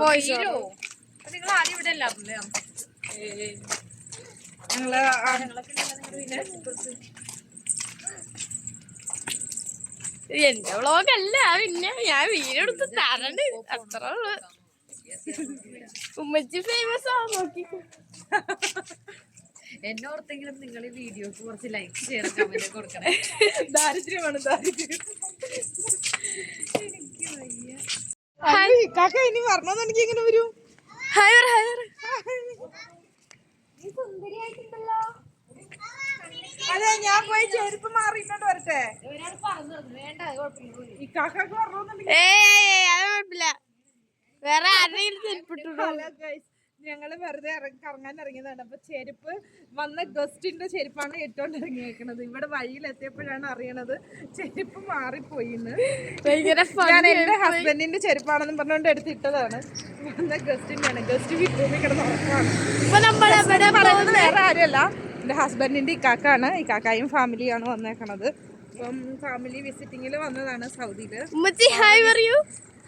Voice നിങ്ങൾ ആദ്യം ഇവിടെ അല്ല അമ്മ? ഞങ്ങൾ എന്റെ വ്ളോഗ് അല്ല പിന്നെ ഞാൻ വീഡിയോ എടുത്ത് തരണ്ട്. അത്ര ഉള്ളു. ഉമ്മച്ചി ഫേമസ് ആ നോക്കി. എന്നെ ഓർത്തെങ്കിലും നിങ്ങൾ ഈ വീഡിയോക്ക് കുറച്ച് ലൈക്ക് ഷെയർ കമന്റ് കൊടുക്കണം. ദാരിദ്ര്യമാണ് ദാരിദ്ര്യം. കാക്ക ഇനി പറഞ്ഞോന്നെനിക്ക് എങ്ങനെ വരും? ഹായ് പറ ഹായ് പറ. അതെ ഞാൻ പോയി ചെരുപ്പ് മാറിയിട്ടോണ്ട് വരട്ടെ? ഏയ് അത് കുഴപ്പമില്ല. വേറെ ആരെങ്കിലും ചെരുപ്പിട്ടു ഞങ്ങൾ വെറുതെ ഇറങ്ങി കറങ്ങാൻ ഇറങ്ങിയതാണ്. അപ്പൊ ചെരുപ്പ് വന്ന ഗസ്റ്റിന്റെ ചെരുപ്പാണ് ഇട്ടോണ്ട് ഇറങ്ങിയേക്കണത്. ഇവിടെ വഴിയിൽ എത്തിയപ്പോഴാണ് അറിയണത് ചെരുപ്പ് ഭയങ്കര ഞാൻ എന്റെ ഹസ്ബൻഡിന്റെ ചെരുപ്പാണെന്ന് പറഞ്ഞുകൊണ്ട് എടുത്തിട്ടതാണ് വന്ന ഗസ്റ്റിന്റെ ആണ് ഗസ്റ്റ് വിഭൂമി കിടന്ന് ഉറപ്പാണ് വേറെ ആരുമല്ല. എന്റെ ഹസ്ബൻഡിന്റെ ഇക്കാക്കാണ്. ഇക്കാക്കായും ഫാമിലിയാണ് വന്നേക്കണത്. അപ്പം ഫാമിലി വിസിറ്റിങ്ങിൽ വന്നതാണ് ഹായ് പറയൂ ഹായ്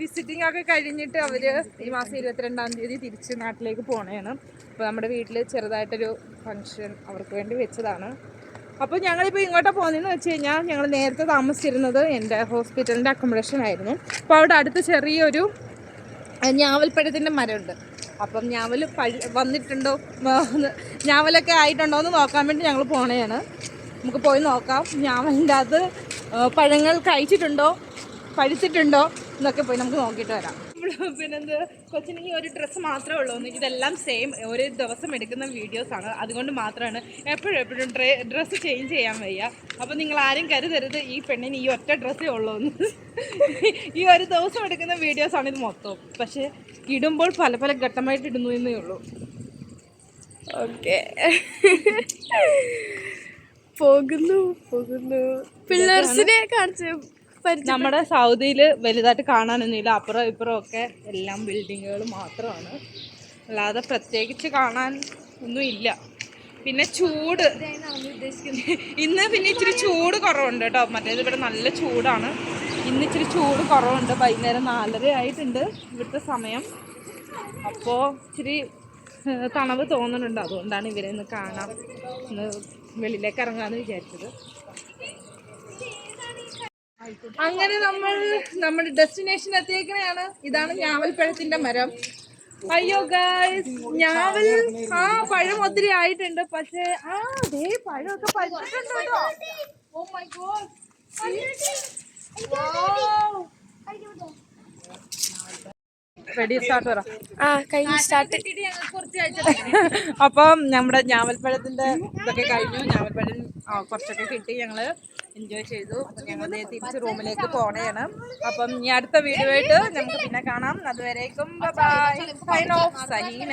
വിസിറ്റിംഗ് ഒക്കെ കഴിഞ്ഞിട്ട് അവർ ഈ മാസം ഇരുപത്തിരണ്ടാം തീയതി തിരിച്ച് നാട്ടിലേക്ക് പോണേണ്. അപ്പോൾ നമ്മുടെ വീട്ടിൽ ചെറുതായിട്ടൊരു ഫംഗ്ഷൻ അവർക്ക് വേണ്ടി വെച്ചതാണ്. അപ്പോൾ ഞങ്ങളിപ്പോൾ ഇങ്ങോട്ട് പോകുന്നതെന്ന് വെച്ച് കഴിഞ്ഞാൽ ഞങ്ങൾ നേരത്തെ താമസിച്ചിരുന്നത് എന്റെ ഹോസ്പിറ്റലിന്റെ അക്കോമഡേഷൻ ആയിരുന്നു. അപ്പോൾ അവിടെ അടുത്ത് ചെറിയൊരു ഞാവൽപ്പഴത്തിന്റെ മരമുണ്ട്. അപ്പം ഞാവൽ പഴ വന്നിട്ടുണ്ടോ? ഞാവലൊക്കെ ആയിട്ടുണ്ടോ എന്ന് നോക്കാൻ വേണ്ടി ഞങ്ങൾ പോണേയാണ് നമുക്ക് പോയി നോക്കാം. ഞാവലിന്റെ അത് പഴങ്ങൾ കഴിച്ചിട്ടുണ്ടോ? പഴിച്ചിട്ടുണ്ടോ എന്നൊക്കെ പോയി നമുക്ക് നോക്കിയിട്ട് വരാം. പിന്നെന്ത് കൊച്ചിന് ഈ ഒരു ഡ്രസ്സ് മാത്രമേ ഉള്ളൂ. ഇതെല്ലാം സെയിം ഒരു ദിവസം എടുക്കുന്ന വീഡിയോസ് ആണ്. അതുകൊണ്ട് മാത്രമാണ് എപ്പോഴും എപ്പോഴും ഡ്രസ്സ് ചേഞ്ച് ചെയ്യാൻ വയ്യ. അപ്പോൾ നിങ്ങൾ ആരും കരുതരുത് ഈ പെണ്ണിന് ഈ ഒറ്റ ഡ്രസ്സേ ഉള്ളൂ എന്ന്. ഈ ഒരു ദിവസം എടുക്കുന്ന വീഡിയോസാണ് ഇത് മൊത്തം. പക്ഷേ ഇടുമ്പോൾ പല പല ഘട്ടമായിട്ട് ഇടുന്നു എന്നേ ഉള്ളൂ. ഓക്കെ പോകുന്നു പോകുന്നു. പിള്ളേഴ്സിനെ കാണിച്ച് നമ്മുടെ സൗദിയിൽ വലുതായിട്ട് കാണാനൊന്നുമില്ല. അപ്പുറം ഇപ്പുറം ഒക്കെ എല്ലാം ബിൽഡിങ്ങുകൾ മാത്രമാണ്. അല്ലാതെ പ്രത്യേകിച്ച് കാണാൻ ഒന്നും ഇല്ല. പിന്നെ ചൂട്. ഇന്ന് പിന്നെ ഇച്ചിരി ചൂട് കുറവുണ്ട് കേട്ടോ. മറ്റേത് ഇവിടെ നല്ല ചൂടാണ്. ഇന്ന് ഇച്ചിരി ചൂട് കുറവുണ്ട്. വൈകുന്നേരം നാലര ആയിട്ടുണ്ട് ഇവിടുത്തെ സമയം. അപ്പോൾ ഇച്ചിരി തണവ് തോന്നുന്നുണ്ട്. അതുകൊണ്ടാണ് ഇവരെ ഇന്ന് കാണാം. ഇന്ന് വെളിയിലേക്ക് ഇറങ്ങാമെന്ന് വിചാരിച്ചത്. അങ്ങനെ നമ്മൾ നമ്മുടെ ഡെസ്റ്റിനേഷൻ എത്തിയേക്കണെയാണ്. ഇതാണ് ഞാവൽപ്പഴത്തിന്റെ മരം. അയ്യോ ഗായ്സ് ഞാവൽ ആ പഴം ഒത്തിരി ആയിട്ടുണ്ട്. പക്ഷേ ആ ദേ പഴമൊക്കെ പഴുത്തിട്ടുണ്ട് കേട്ടോ oh my god ready start പറ. ആ കഴിഞ്ഞ സ്റ്റാർട്ട് അപ്പം നമ്മുടെ ഞാവൽപ്പഴത്തിന്റെ ഇതൊക്കെ കഴിഞ്ഞു. ഞാവൽപ്പഴം കുറച്ചൊക്കെ കിട്ടി ഞങ്ങൾ. എൻജോയ് ചെയ്തു. ഞങ്ങൾ ദേ തിരിച്ച് റൂമിലേക്ക് പോണേണ്. അപ്പം ഇനി അടുത്ത വീഡിയോ ആയിട്ട് നമുക്ക് പിന്നെ കാണാം. അതുവരേക്കും ബൈ സൈൻ ഓഫ് സഹീന